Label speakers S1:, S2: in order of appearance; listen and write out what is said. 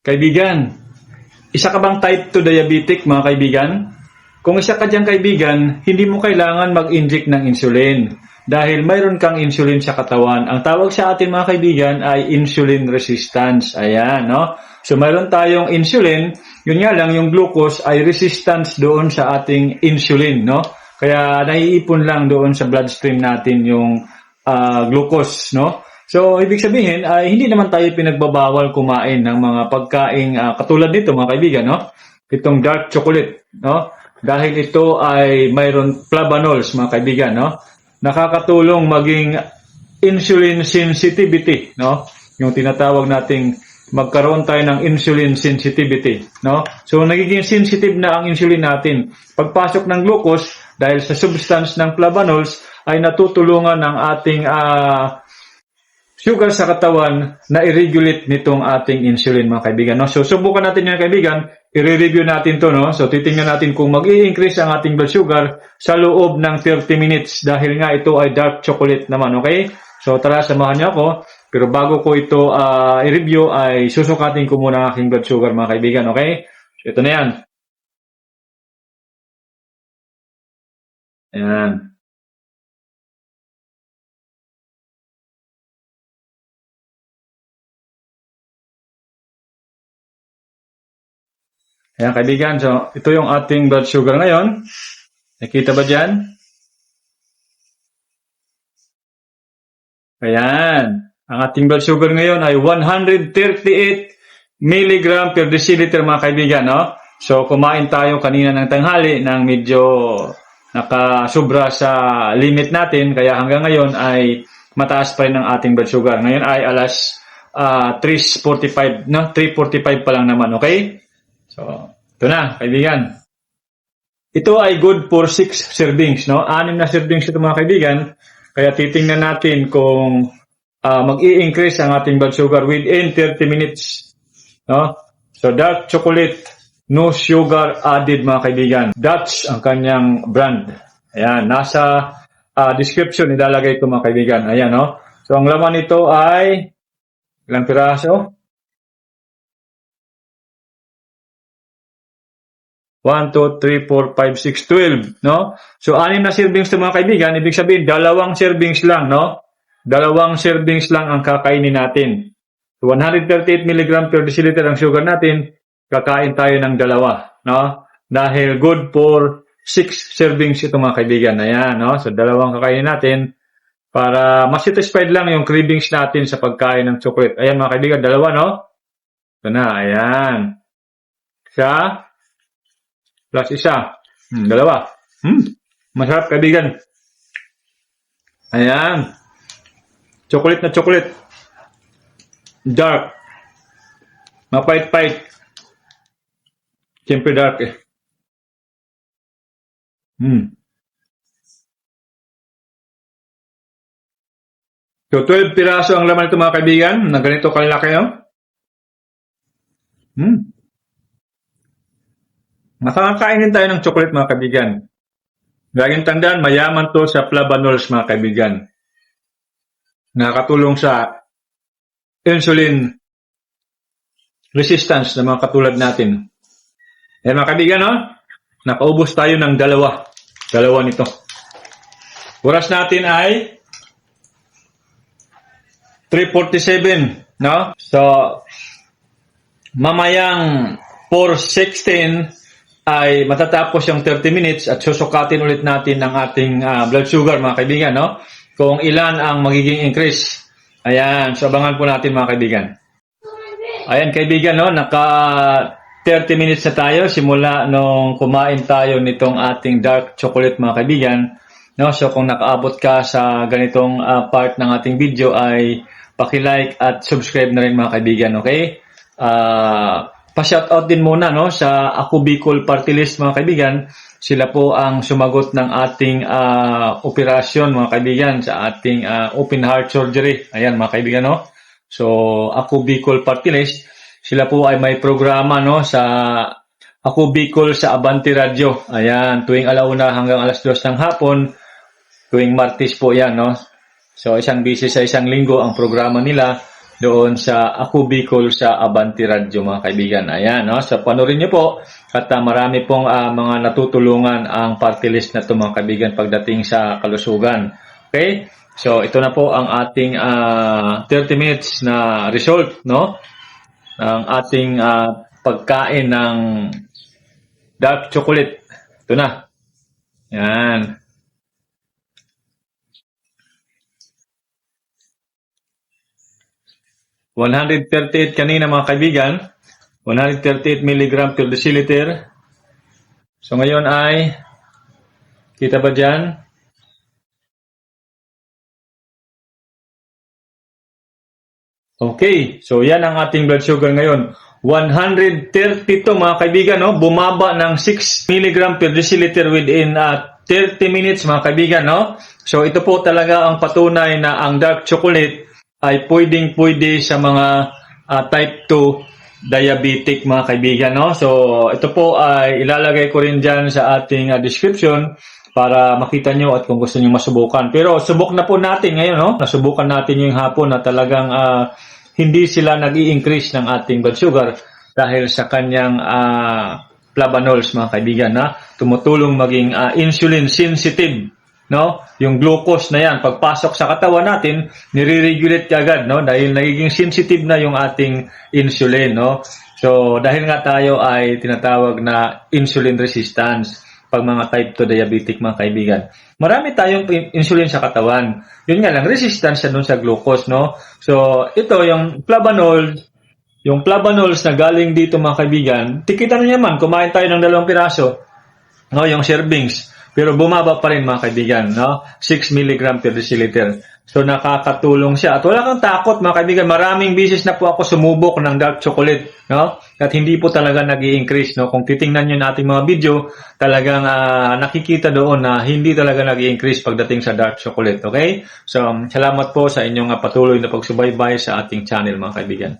S1: Kaibigan, isa ka bang type 2 diabetic mga kaibigan? Kung isa ka diyang kaibigan, hindi mo kailangan mag-inject ng insulin dahil mayroon kang insulin sa katawan. Ang tawag sa atin mga kaibigan ay insulin resistance. Ayan, no? So mayroon tayong insulin, yun nga lang yung glucose ay resistance doon sa ating insulin, no? Kaya naiipon lang doon sa bloodstream natin yung ah, glucose, no? So, ibig sabihin, ay hindi naman tayo pinagbabawal kumain ng mga pagkaing ah, katulad nito, mga kaibigan, no? Itong dark chocolate, no? Dahil ito ay mayroon flavanols, mga kaibigan, no? Nakakatulong maging insulin sensitivity, no? Yung tinatawag nating magkaroon tayo ng insulin sensitivity, no? So nagiging sensitive na ang insulin natin. Pagpasok ng glucose dahil sa substance ng flavanols ay natutulungan ng ating ah, sugar sa katawan na i-regulate nitong ating insulin mga kaibigan. No? So subukan natin yan kaibigan, i-review natin to no. So titingnan natin kung mag-i-increase ang ating blood sugar sa loob ng 30 minutes dahil nga ito ay dark chocolate naman, okay? So tara samahan niyo ako. Pero bago ko ito ah, i-review ay susukatin ko muna ang aking blood sugar mga kaibigan, okay? So ito na yan. Ayan. Ayan kaibigan, so ito yung ating blood sugar ngayon. Nakita ba dyan? Ayan. Ang ating blood sugar ngayon ay 138 milligram per deciliter mga kaibigan, no? So kumain tayo kanina ng tanghali ng medyo nakasubra sa limit natin kaya hanggang ngayon ay mataas pa rin ang ating blood sugar. Ngayon ay alas ah, 3.45, no? 3.45 pa lang naman, okay? So, ito na, kaibigan. Ito ay good for 6 servings, no? Anim na servings ito mga kaibigan. Kaya titingnan natin kung ah, mag-i-increase ang ating blood sugar within 30 minutes. No? So, dark chocolate, no sugar added mga kaibigan. Dutch ang kanyang brand. Ayan, nasa ah, description ilalagay ko mga kaibigan. Ayan, no? So, ang laman nito ay ilang piraso? 1, 2, 3, 4, 5, 6, 12, no? So, anim na servings to mga kaibigan, ibig sabihin, dalawang servings lang, no? Dalawang servings lang ang kakainin natin. So, 138 mg per deciliter ang sugar natin, kakain tayo ng dalawa, no? Dahil good for 6 servings ito mga kaibigan. Ayan, no? So, dalawang kakainin natin para mas-satisfied lang yung cravings natin sa pagkain ng chocolate. Ayan mga kaibigan, dalawa, no? Ito na, ayan. Isa, plus isa. Hmm, dalawa. Hmm, masarap kaibigan. Ayan. Chocolate na chocolate. Dark. Mapait-pait. Siyempre dark eh. Hmm. So, 12 piraso ang laman nito mga kaibigan. Na ganito kalaki, no? Hmm. Nakakainin tayo ng chocolate mga kaibigan. Laging tandaan, mayaman to sa flavanols mga kaibigan. Nakakatulong sa insulin resistance ng mga katulad natin. Yan mga kaibigan, no? Nakaubos tayo ng dalawa. Dalawa nito. Oras natin ay 3.47, no? So, mamayang 4.16 ay matatapos yung 30 minutes at susukatin ulit natin ng ating ah, blood sugar mga kaibigan, no? Kung ilan ang magiging increase. Ayan, so abangan po natin mga kaibigan. Ayan kaibigan, no? Naka 30 minutes na tayo simula nung kumain tayo nitong ating dark chocolate mga kaibigan. No? So kung nakaabot ka sa ganitong ah, part ng ating video ay paki-like at subscribe na rin mga kaibigan, okay? Ah, pa-shoutout din muna no sa Ako Bicol Party List mga kaibigan. Sila po ang sumagot ng ating ah, operasyon mga kaibigan sa ating ah, open heart surgery. Ayan mga kaibigan no. So Ako Bicol Party List, sila po ay may programa no sa Ako Bicol sa Abante Radio. Ayan, tuwing alauna hanggang alas 2 ng hapon, tuwing Martes po yan no. So isang bisis sa isang linggo ang programa nila doon sa Ako Bicol sa Abanti Radio mga kaibigan. Ayan, no? So panoorin niyo po at ah, marami pong ah, mga natutulungan ang party list na to mga kaibigan pagdating sa kalusugan. Okay? So ito na po ang ating ah, 30 minutes na result, no? Ng ating ah, pagkain ng dark chocolate. Ito na. Yan. ...138 kanina mga kaibigan... ...138 mg per deciliter... ...so ngayon ay... ...kita ba dyan? Okay, so yan ang ating blood sugar ngayon. 132 mga kaibigan, no? bumaba ng 6 mg per deciliter within uh, 30 minutes mga kaibigan. No? So ito po talaga ang patunay na ang dark chocolate ay pwedeng pwede sa mga uh, type 2 diabetic mga kaibigan. No? So ito po ay ilalagay ko rin dyan sa ating uh, description para makita nyo at kung gusto nyo masubukan. Pero subok na po natin ngayon, no? Nasubukan natin yung hapon na talagang ah, hindi sila nag increase ng ating blood sugar dahil sa kanyang ah, flavanols, mga kaibigan, na tumutulong maging ah, insulin sensitive. No? Yung glucose na yan, pagpasok sa katawan natin, nire-regulate agad, no? Dahil nagiging sensitive na yung ating insulin, no? So, dahil nga tayo ay tinatawag na insulin resistance pag mga type 2 diabetic mga kaibigan. Marami tayong in- insulin sa katawan. Yun nga lang, resistance siya dun sa glucose, no? So, ito, yung flavanol, yung flavanols na galing dito mga kaibigan, tikita na naman, kumain tayo ng dalawang piraso, no? Yung servings. Pero bumaba pa rin mga kaibigan, no? 6 mg per deciliter. So nakakatulong siya. At wala kang takot mga kaibigan. Maraming bisis na po ako sumubok ng dark chocolate, no? At hindi po talaga nag increase no? Kung titingnan niyo nating mga video, talagang ah, nakikita doon na hindi talaga nag increase pagdating sa dark chocolate, okay? So, salamat po sa inyong ah, patuloy na pagsubaybay sa ating channel mga kaibigan.